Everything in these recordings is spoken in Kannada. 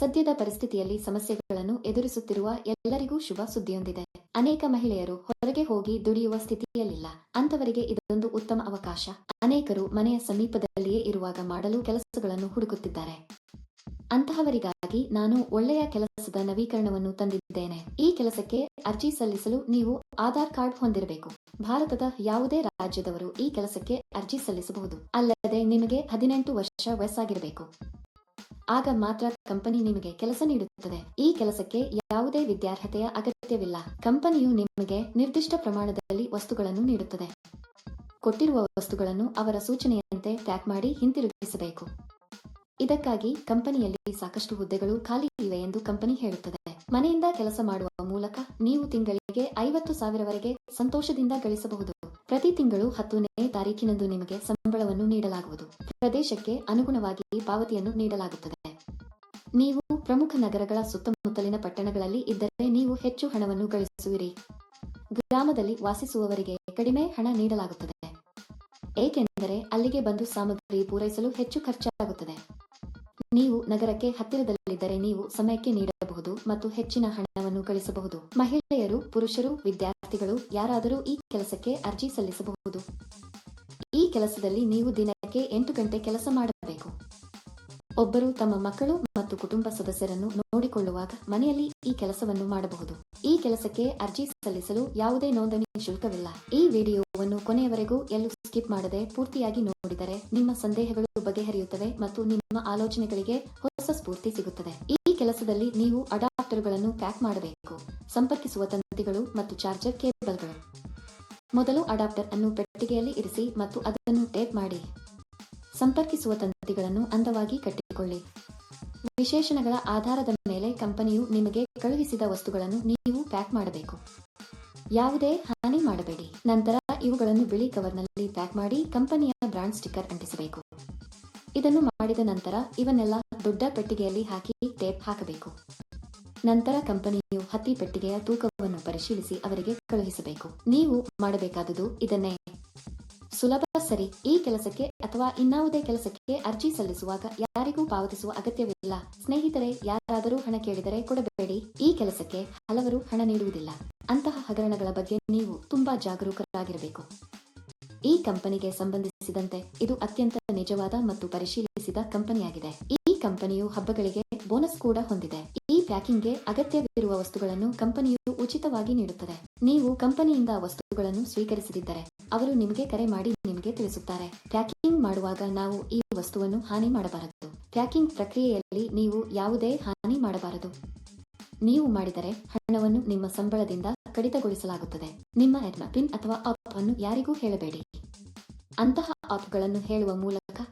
ಸದ್ಯದ ಪರಿಸ್ಥಿತಿಯಲ್ಲಿ ಸಮಸ್ಯೆಗಳನ್ನು ಎದುರಿಸುತ್ತಿರುವ ಎಲ್ಲರಿಗೂ ಶುಭ ಸುದ್ದಿಯೊಂದಿದೆ. ಅನೇಕ ಮಹಿಳೆಯರು ಹೊರಗೆ ಹೋಗಿ ದುಡಿಯುವ ಸ್ಥಿತಿಯಲ್ಲಿಲ್ಲ. ಅಂತವರಿಗೆ ಇದೊಂದು ಉತ್ತಮ ಅವಕಾಶ. ಅನೇಕರು ಮನೆಯ ಸಮೀಪದಲ್ಲಿಯೇ ಇರುವಾಗ ಮಾಡಲು ಕೆಲಸಗಳನ್ನು ಹುಡುಕುತ್ತಿದ್ದಾರೆ. ಅಂತಹವರಿಗಾಗಿ ನಾನು ಒಳ್ಳೆಯ ಕೆಲಸದ ನವೀಕರಣವನ್ನು ತಂದಿದ್ದೇನೆ. ಈ ಕೆಲಸಕ್ಕೆ ಅರ್ಜಿ ಸಲ್ಲಿಸಲು ನೀವು ಆಧಾರ್ ಕಾರ್ಡ್ ಹೊಂದಿರಬೇಕು. ಭಾರತದ ಯಾವುದೇ ರಾಜ್ಯದವರು ಈ ಕೆಲಸಕ್ಕೆ ಅರ್ಜಿ ಸಲ್ಲಿಸಬಹುದು. ಅಲ್ಲದೆ ನಿಮಗೆ ಹದಿನೆಂಟು ವರ್ಷ ವಯಸ್ಸಾಗಿರಬೇಕು. ಆಗ ಮಾತ್ರ ಕಂಪನಿ ನಿಮಗೆ ಕೆಲಸ ನೀಡುತ್ತದೆ. ಈ ಕೆಲಸಕ್ಕೆ ಯಾವುದೇ ವಿದ್ಯಾರ್ಹತೆಯ ಅಗತ್ಯವಿಲ್ಲ. ಕಂಪನಿಯು ನಿಮಗೆ ನಿರ್ದಿಷ್ಟ ಪ್ರಮಾಣದಲ್ಲಿ ವಸ್ತುಗಳನ್ನು ನೀಡುತ್ತದೆ. ಕೊಟ್ಟಿರುವ ವಸ್ತುಗಳನ್ನು ಅವರ ಸೂಚನೆಯಂತೆ ಪ್ಯಾಕ್ ಮಾಡಿ ಹಿಂತಿರುಗಿಸಬೇಕು. ಇದಕ್ಕಾಗಿ ಕಂಪನಿಯಲ್ಲಿ ಸಾಕಷ್ಟು ಹುದ್ದೆಗಳು ಖಾಲಿ ಇವೆ ಎಂದು ಕಂಪನಿ ಹೇಳುತ್ತದೆ. ಮನೆಯಿಂದ ಕೆಲಸ ಮಾಡುವ ಮೂಲಕ ನೀವು ತಿಂಗಳಿಗೆ ಐವತ್ತು ಸಾವಿರವರೆಗೆ ಸಂತೋಷದಿಂದ ಗಳಿಸಬಹುದು. ಪ್ರತಿ ತಿಂಗಳು ಹತ್ತನೇ ತಾರೀಕಿನಂದು ನಿಮಗೆ ಸಂಬಳವನ್ನು ನೀಡಲಾಗುವುದು. ಪ್ರದೇಶಕ್ಕೆ ಅನುಗುಣವಾಗಿ ಪಾವತಿಯನ್ನು ನೀಡಲಾಗುತ್ತದೆ. ನೀವು ಪ್ರಮುಖ ನಗರಗಳ ಸುತ್ತಮುತ್ತಲಿನ ಪಟ್ಟಣಗಳಲ್ಲಿ ಇದ್ದರೆ ನೀವು ಹೆಚ್ಚು ಹಣವನ್ನು ಗಳಿಸುವಿರಿ ಗ್ರಾಮದಲ್ಲಿ ವಾಸಿಸುವವರಿಗೆ ಕಡಿಮೆ ಹಣ ನೀಡಲಾಗುತ್ತದೆ. ಏಕೆಂದರೆ ಅಲ್ಲಿಗೆ ಬಂದು ಸಾಮಗ್ರಿ ಪೂರೈಸಲು ಹೆಚ್ಚು ಖರ್ಚಾಗುತ್ತದೆ. ನೀವು ನಗರಕ್ಕೆ ಹತ್ತಿರದಲ್ಲಿದ್ದರೆ ನೀವು ಸಮಯಕ್ಕೆ ನೀಡಬಹುದು ಮತ್ತು ಹೆಚ್ಚಿನ ಹಣವನ್ನು ಗಳಿಸಬಹುದು ಮಹಿಳೆಯರು, ಪುರುಷರು, ವಿದ್ಯಾರ್ಥಿಗಳು ಯಾರಾದರೂ ಈ ಕೆಲಸಕ್ಕೆ ಅರ್ಜಿ ಸಲ್ಲಿಸಬಹುದು. ಈ ಕೆಲಸದಲ್ಲಿ ನೀವು ದಿನಕ್ಕೆ ಎಂಟು ಗಂಟೆ ಕೆಲಸ ಮಾಡಬೇಕು. ಒಬ್ಬರು ತಮ್ಮ ಮಕ್ಕಳು ಮತ್ತು ಕುಟುಂಬ ಸದಸ್ಯರನ್ನು ನೋಡಿಕೊಳ್ಳುವಾಗ ಮನೆಯಲ್ಲಿ ಈ ಕೆಲಸವನ್ನು ಮಾಡಬಹುದು. ಈ ಕೆಲಸಕ್ಕೆ ಅರ್ಜಿ ಸಲ್ಲಿಸಲು ಯಾವುದೇ ನೋಂದಣಿ ಶುಲ್ಕವಿಲ್ಲ. ಈ ವಿಡಿಯೋವನ್ನು ಕೊನೆಯವರೆಗೂ ಎಲ್ಲೂ ಸ್ಕಿಪ್ ಮಾಡದೆ ಪೂರ್ತಿಯಾಗಿ ನೋಡಿದರೆ ನಿಮ್ಮ ಸಂದೇಹಗಳು ಬಗೆಹರಿಯುತ್ತವೆ ಮತ್ತು ನಿಮ್ಮ ಆಲೋಚನೆಗಳಿಗೆ ಹೊಸ ಸ್ಫೂರ್ತಿ ಸಿಗುತ್ತದೆ. ಈ ಕೆಲಸದಲ್ಲಿ ನೀವು ಅಡಾಪ್ಟರ್ಗಳನ್ನು ಪ್ಯಾಕ್ ಮಾಡಬೇಕು. ಸಂಪರ್ಕಿಸುವ ತಂತಿಗಳು ಮತ್ತು ಚಾರ್ಜರ್ ಕೇಬಲ್ಗಳು. ಮೊದಲು ಅಡಾಪ್ಟರ್ ಅನ್ನು ಪೆಟ್ಟಿಗೆಯಲ್ಲಿ ಇರಿಸಿ ಮತ್ತು ಅದನ್ನು ಟೇಪ್ ಮಾಡಿ. ಸಂಪರ್ಕಿಸುವ ತಂತಿಗಳನ್ನು ಅಂದವಾಗಿ ಕಟ್ಟಿಕೊಳ್ಳಿ. ವಿಶೇಷಣಗಳ ಆಧಾರದ ಮೇಲೆ ಕಂಪನಿಯು ನಿಮಗೆ ಕಳುಹಿಸಿದ ವಸ್ತುಗಳನ್ನು ನೀವು ಪ್ಯಾಕ್ ಮಾಡಬೇಕು. ಯಾವುದೇ ಹಾನಿ ಮಾಡಬೇಡಿ. ನಂತರ ಇವುಗಳನ್ನು ಬಿಳಿ ಕವರ್ನಲ್ಲಿ ಪ್ಯಾಕ್ ಮಾಡಿ ಕಂಪನಿಯ ಬ್ರಾಂಡ್ ಸ್ಟಿಕ್ಕರ್ ಅಂಟಿಸಬೇಕು. ಇದನ್ನು ಮಾಡಿದ ನಂತರ ಇವನ್ನೆಲ್ಲ ದೊಡ್ಡ ಪೆಟ್ಟಿಗೆಯಲ್ಲಿ ಹಾಕಿ ಟೇಪ್ ಹಾಕಬೇಕು. ನಂತರ ಕಂಪನಿಯು ಹತ್ತಿ ಪೆಟ್ಟಿಗೆಯ ತೂಕವನ್ನು ಪರಿಶೀಲಿಸಿ ಅವರಿಗೆ ಕಳುಹಿಸಬೇಕು. ನೀವು ಮಾಡಬೇಕಾದುದು ಇದನ್ನೇ. ಸುಲಭ ಸರಿ. ಈ ಕೆಲಸಕ್ಕೆ ಅಥವಾ ಇನ್ನಾವುದೇ ಕೆಲಸಕ್ಕೆ ಅರ್ಜಿ ಸಲ್ಲಿಸುವಾಗ ಯಾರಿಗೂ ಪಾವತಿಸುವ ಅಗತ್ಯವಿಲ್ಲ. ಸ್ನೇಹಿತರೆ, ಯಾರಾದರೂ ಹಣ ಕೇಳಿದರೆ ಕೊಡಬೇಡಿ. ಈ ಕೆಲಸಕ್ಕೆ ಹಲವರು ಹಣ ನೀಡುವುದಿಲ್ಲ. ಅಂತಹ ಹಗರಣಗಳ ಬಗ್ಗೆ ನೀವು ತುಂಬಾ ಜಾಗರೂಕರಾಗಿರಬೇಕು. ಈ ಕಂಪನಿಗೆ ಸಂಬಂಧಿಸಿದಂತೆ ಇದು ಅತ್ಯಂತ ನಿಜವಾದ ಮತ್ತು ಪರಿಶೀಲಿಸಿದ ಕಂಪನಿಯಾಗಿದೆ. ಈ ಕಂಪನಿಯು ಹಬ್ಬಗಳಿಗೆ ಬೋನಸ್ ಕೂಡ ಹೊಂದಿದೆ. ಪ್ಯಾಕಿಂಗ್ಗೆ ಅಗತ್ಯವಿರುವ ವಸ್ತುಗಳನ್ನು ಕಂಪನಿಯು ಉಚಿತವಾಗಿ ನೀಡುತ್ತದೆ. ನೀವು ಕಂಪನಿಯಿಂದ ವಸ್ತುಗಳನ್ನು ಸ್ವೀಕರಿಸದಿದ್ದರೆ ಅವರು ನಿಮಗೆ ಕರೆ ಮಾಡಿ ನಿಮಗೆ ತಿಳಿಸುತ್ತಾರೆ. ಪ್ಯಾಕಿಂಗ್ ಮಾಡುವಾಗ ನಾವು ಈ ವಸ್ತುವನ್ನು ಹಾನಿ ಮಾಡಬಾರದು. ಪ್ಯಾಕಿಂಗ್ ಪ್ರಕ್ರಿಯೆಯಲ್ಲಿ ನೀವು ಯಾವುದೇ ಹಾನಿ ಮಾಡಬಾರದು. ನೀವು ಮಾಡಿದರೆ ಹಣವನ್ನು ನಿಮ್ಮ ಸಂಬಳದಿಂದ ಕಡಿತಗೊಳಿಸಲಾಗುತ್ತದೆ. ನಿಮ್ಮ ಪಿನ್ ಅಥವಾ ಆಪ್ ಅನ್ನು ಯಾರಿಗೂ ಹೇಳಬೇಡಿ. ಅಂತಹ ಆಪ್ಗಳನ್ನು ಹೇಳುವ ಮೂಲಕ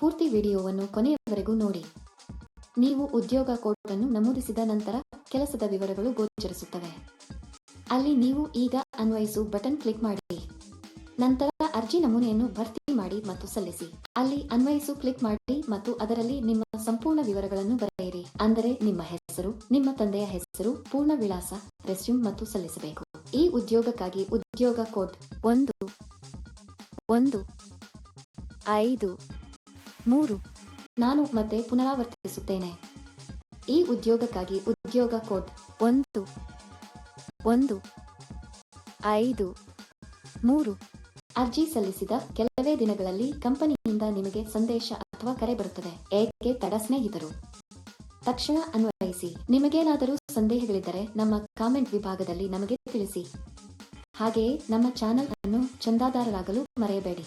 ಪೂರ್ತಿ ವಿಡಿಯೋವನ್ನು ಕೊನೆಯವರೆಗೂ ನೋಡಿ. ನೀವು ಉದ್ಯೋಗ ಕೋಡ್ ಅನ್ನು ನಮೂದಿಸಿದ ನಂತರ ಕೆಲಸದ ವಿವರಗಳು ಗೋಚರಿಸುತ್ತವೆ. ಅಲ್ಲಿ ನೀವು ಈಗ ಅನ್ವಯಿಸು ಬಟನ್ ಕ್ಲಿಕ್ ಮಾಡಿ. ನಂತರ ಅರ್ಜಿ ನಮೂನೆಯನ್ನು ಭರ್ತಿ ಮಾಡಿ ಮತ್ತು ಸಲ್ಲಿಸಿ. ಅಲ್ಲಿ ಅನ್ವಯಿಸು ಕ್ಲಿಕ್ ಮಾಡಿ ಮತ್ತು ಅದರಲ್ಲಿ ನಿಮ್ಮ ಸಂಪೂರ್ಣ ವಿವರಗಳನ್ನು ಬರೆಯಿರಿ. ಅಂದರೆ ನಿಮ್ಮ ಹೆಸರು, ನಿಮ್ಮ ತಂದೆಯ ಹೆಸರು, ಪೂರ್ಣ ವಿಳಾಸ, ರೆಸ್ಯೂಮ್ ಮತ್ತು ಸಲ್ಲಿಸಬೇಕು. ಈ ಉದ್ಯೋಗಕ್ಕಾಗಿ ಉದ್ಯೋಗ ಕೋಡ್ ಒಂದು ಒಂದು, ಐದು ಮೂರು. ನಾನು ಮತ್ತೆ ಪುನರಾವರ್ತಿಸುತ್ತೇನೆ. ಈ ಉದ್ಯೋಗಕ್ಕಾಗಿ ಉದ್ಯೋಗ ಕೋಡ್ ಒಂದು ಒಂದು, ಐದು, ಮೂರು. ಅರ್ಜಿ ಸಲ್ಲಿಸಿದ ಕೆಲವೇ ದಿನಗಳಲ್ಲಿ ಕಂಪನಿಯಿಂದ ನಿಮಗೆ ಸಂದೇಶ ಅಥವಾ ಕರೆ ಬರುತ್ತದೆ. ಏಕೆ ತಡ ಸ್ನೇಹಿತರು? ತಕ್ಷಣ ಅನ್ವಯಿಸಿ. ನಿಮಗೇನಾದರೂ ಸಂದೇಹಗಳಿದ್ದರೆ ನಮ್ಮ ಕಾಮೆಂಟ್ ವಿಭಾಗದಲ್ಲಿ ನಮಗೆ ತಿಳಿಸಿ. ಹಾಗೆಯೇ ನಮ್ಮ ಚಾನೆಲ್ ಅನ್ನು ಚಂದಾದಾರರಾಗಲು ಮರೆಯಬೇಡಿ.